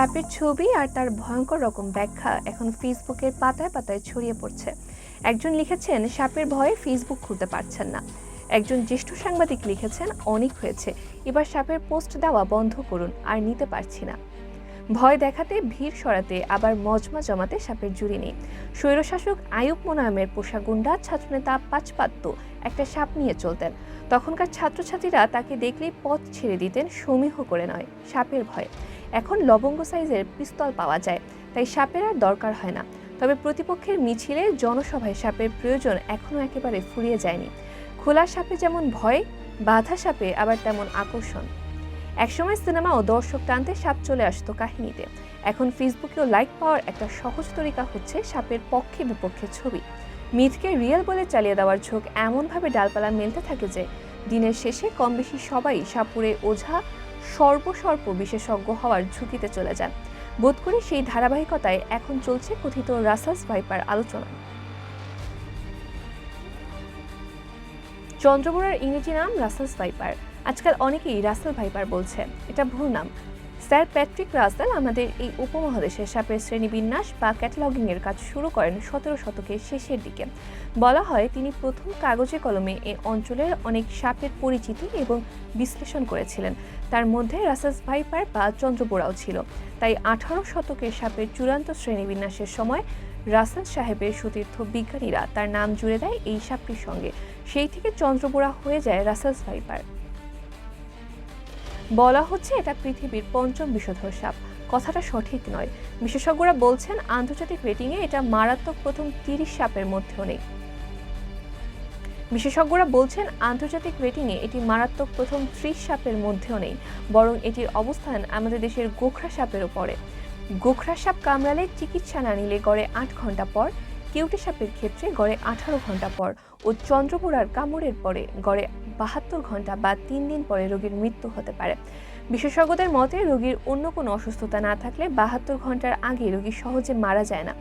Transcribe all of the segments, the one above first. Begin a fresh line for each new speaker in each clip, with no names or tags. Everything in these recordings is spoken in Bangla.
সাপের ছবি আর তার ভয়ঙ্কর রকম ব্যাখ্যা এখন ফেসবুকের পাতায় পাতায় ছড়িয়ে পড়ছে। একজন লিখেছেন, সাপের ভয়ে ফেসবুক খুলতে পারছেন না। একজন জ্যেষ্ঠ সাংবাদিক লিখেছেন, অনেক হয়েছে। এবার সাপের পোস্ট দেওয়া বন্ধ করুন, আর নিতে পারছি না। ভয় দেখাতে, ভিড় সরাতে, আবার মজমা জমাতে সাপের জুড়ি নেই। স্বৈরশাসক আয়ুব মোনায়েমের পোষা গুন্ডা ছাত্রনেতা পাঁচপাত্য একটা সাপ নিয়ে চলতেন। তখনকার ছাত্রছাত্রীরা তাকে দেখলেই পথ ছেড়ে দিতেন, সমীহ করে নয়, সাপের ভয়ে। এখন লবঙ্গ সাইজের পিস্তল পাওয়া যায়, তাই সাপের আর দরকার হয় না। তবে প্রতিপক্ষের মিছিলে জনসভায় সাপের প্রয়োজন এখনও একেবারে ফুরিয়ে যায়নি। খোলা সাপে যেমন ভয়, বাধা সাপে আবার তেমন আকর্ষণ। একসময় সিনেমা ও দর্শক টানতে সাপ চলে আসতো কাহিনীতে। এখন ফেসবুকেও লাইক পাওয়ার একটা সহজ তরিকা হচ্ছে সাপের পক্ষে বিপক্ষে ছবি। মিথকে রিয়েল বলে চালিয়ে দেওয়ার ঝোঁক এমনভাবে ডালপালা মেলতে থাকে যে, দিনের শেষে কম বেশি সবাই সাপুরে ওঝা সর্বসর্প বিশেষজ্ঞ হওয়ার ঝুঁকিতে চলে যান। বোধ করি সেই ধারাবাহিকতায় এখন চলছে কথিত রাসাস ভাইপার আলোচনা। চন্দ্রবোড়ার ইংরেজি নাম রাসাস ভাইপার। আজকাল অনেকেই রাসেল ভাইপার বলছে। এটা ভুল নাম। স্যার প্যাট্রিক রাসেল আমাদের এই উপমহাদেশের সাপের শ্রেণীবিন্যাস বা ক্যাটালগিং এর কাজ শুরু করেন সতেরো শতকের শেষের দিকে। বলা হয় তিনি প্রথম কাগজে কলমে এ অঞ্চলের অনেক সাপের পরিচিতি এবং বিশ্লেষণ করেছিলেন। তার মধ্যে রাসেলস ভাইপার বা চন্দ্রবোড়াও ছিল। তাই আঠারো শতকের সাপের চূড়ান্ত শ্রেণীবিন্যাসের সময় রাসেল সাহেবের সতীর্থ বিজ্ঞানীরা তার নাম জুড়ে দেয় এই সাপটির সঙ্গে। সেই থেকে চন্দ্রবোড়া হয়ে যায় রাসেলস ভাইপার। বলা হচ্ছে এটা পৃথিবীর পঞ্চম বিষধর সাপ। কথাটা সঠিক নয়। বিশেষজ্ঞরা বলছেন, আন্তর্জাতিক রেটিংয়ে এটা মারাত্মক প্রথম তিরিশ সাপের মধ্যেও নেই। বিশেষজ্ঞরা বলছেন, আন্তর্জাতিক রেটিংয়ে এটি মারাত্মক প্রথম ত্রিশ সাপের মধ্যেও নেই, বরং এটির অবস্থান আমাদের দেশের গোখরা সাপেরও পরে গোখরা সাপ কামড়ালে চিকিৎসা না নিলে গড়ে আট ঘণ্টা পর, কেউটে সাপের ক্ষেত্রে গড়ে আঠারো ঘণ্টা পর, ও চন্দ্রপুরার কামড়ের পরে গড়ে বাহাত্তর ঘণ্টা বা তিন দিন পরে রোগীর মৃত্যু হতে পারে। বিশেষজ্ঞদের মতে, রোগীর অন্য কোনো অসুস্থতা না থাকলে বাহাত্তর ঘণ্টার আগে রোগী সহজে মারা যায় না।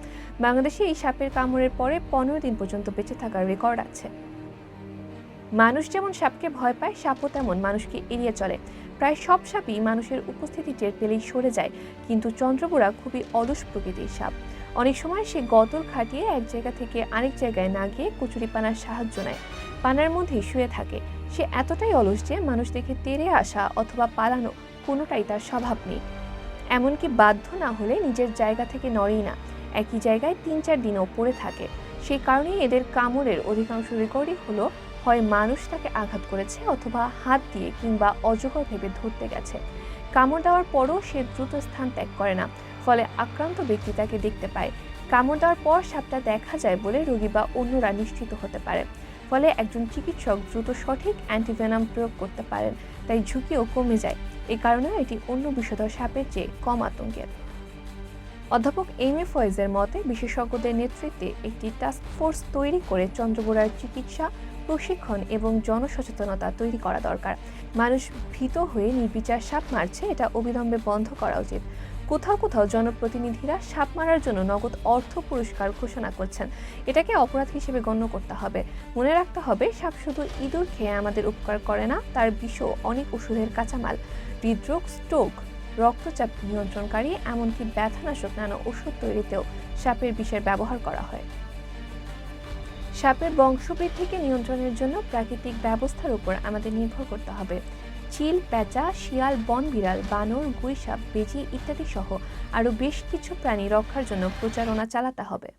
বাংলাদেশে এই সাপের কামড়ের পরে পনেরো দিন পর্যন্ত বেঁচে থাকার রেকর্ড আছে। মানুষ যেমন সাপকে ভয় পায়, সাপও তেমন মানুষকে এড়িয়ে চলে। প্রায় সব সাপই মানুষের উপস্থিতি টের পেলেই সরে যায়, কিন্তু চন্দ্রপুরা খুবই অলস প্রকৃতির সাপ। অনেক সময় সে গতর খাটিয়ে এক জায়গা থেকে আরেক জায়গায় না গিয়ে কচুরি পানার সাহায্য নেয়। পানার মধ্যেই শুয়ে থাকে। সে এতটাই অলস যে মানুষ দেখে তেরে আসা অথবা পালানো কোনোটাই তার স্বভাব নেই। এমনকি বাধ্য না হলে নিজের জায়গা থেকে নড়েই না। একই জায়গায় তিন চার দিনও পড়ে থাকে। সেই কারণেই এদের কামড়ের অধিকাংশ রেকর্ডই হলো হয় মানুষ তাকে আঘাত করেছে অথবা হাত দিয়ে কিংবা অজগর ভেবে ধরতে গেছে। কামড় দেওয়ার পরও সে দ্রুত স্থান ত্যাগ করে না, ফলে আক্রান্ত ব্যক্তি তাকে দেখতে পায়। কামড় দেওয়ার পর সাপটা দেখা যায় বলে রোগী বা অন্যরা নিশ্চিত হতে পারে। ফলে একজন চিকিৎসক দ্রুত সঠিক অ্যান্টিভেনাম প্রয়োগ করতে পারেন, তাই ঝুঁকিও কমে যায়। এই কারণে এটি অন্য বিষধর সাপের চেয়ে কম আতঙ্কের। অধ্যাপক এম এ ফয়েজের মতে, বিশেষজ্ঞদের নেতৃত্বে একটি টাস্ক ফোর্স তৈরি করে চন্দ্রবোড়ার চিকিৎসা, প্রশিক্ষণ এবং জনসচেতনতা তৈরি করা দরকার। মানুষ ভীত হয়ে নির্বিচার সাপ মারছে, এটা অবিলম্বে বন্ধ করা উচিত। কোথাও কোথাও জনপ্রতিনিধিরা সাপ মারার জন্য নগদ অর্থ পুরস্কার ঘোষণা করছেন। এটাকে অপরাধ হিসেবে গণ্য করতে হবে। মনে রাখতে হবে, সাপ শুধু ইঁদুর খেয়ে আমাদের উপকার করে না, তার বিষও অনেক ওষুধের কাঁচামাল। হৃদরোগ, স্ট্রোক, রক্তচাপ নিয়ন্ত্রণকারী, এমনকি ব্যথানাশক নানা ওষুধ তৈরিতেও সাপের বিষের ব্যবহার করা হয়। সাপের বংশবৃদ্ধিকে নিয়ন্ত্রণের জন্য প্রাকৃতিক ব্যবস্থার উপর আমাদের নির্ভর করতে হবে। চিল পেঁচা শিয়াল, বন বিড়াল, বানর গুইসাপ বেজি ইত্যাদি সহ আরও বেশ কিছু প্রাণী রক্ষার জন্য প্রচারণা চালাতে হবে।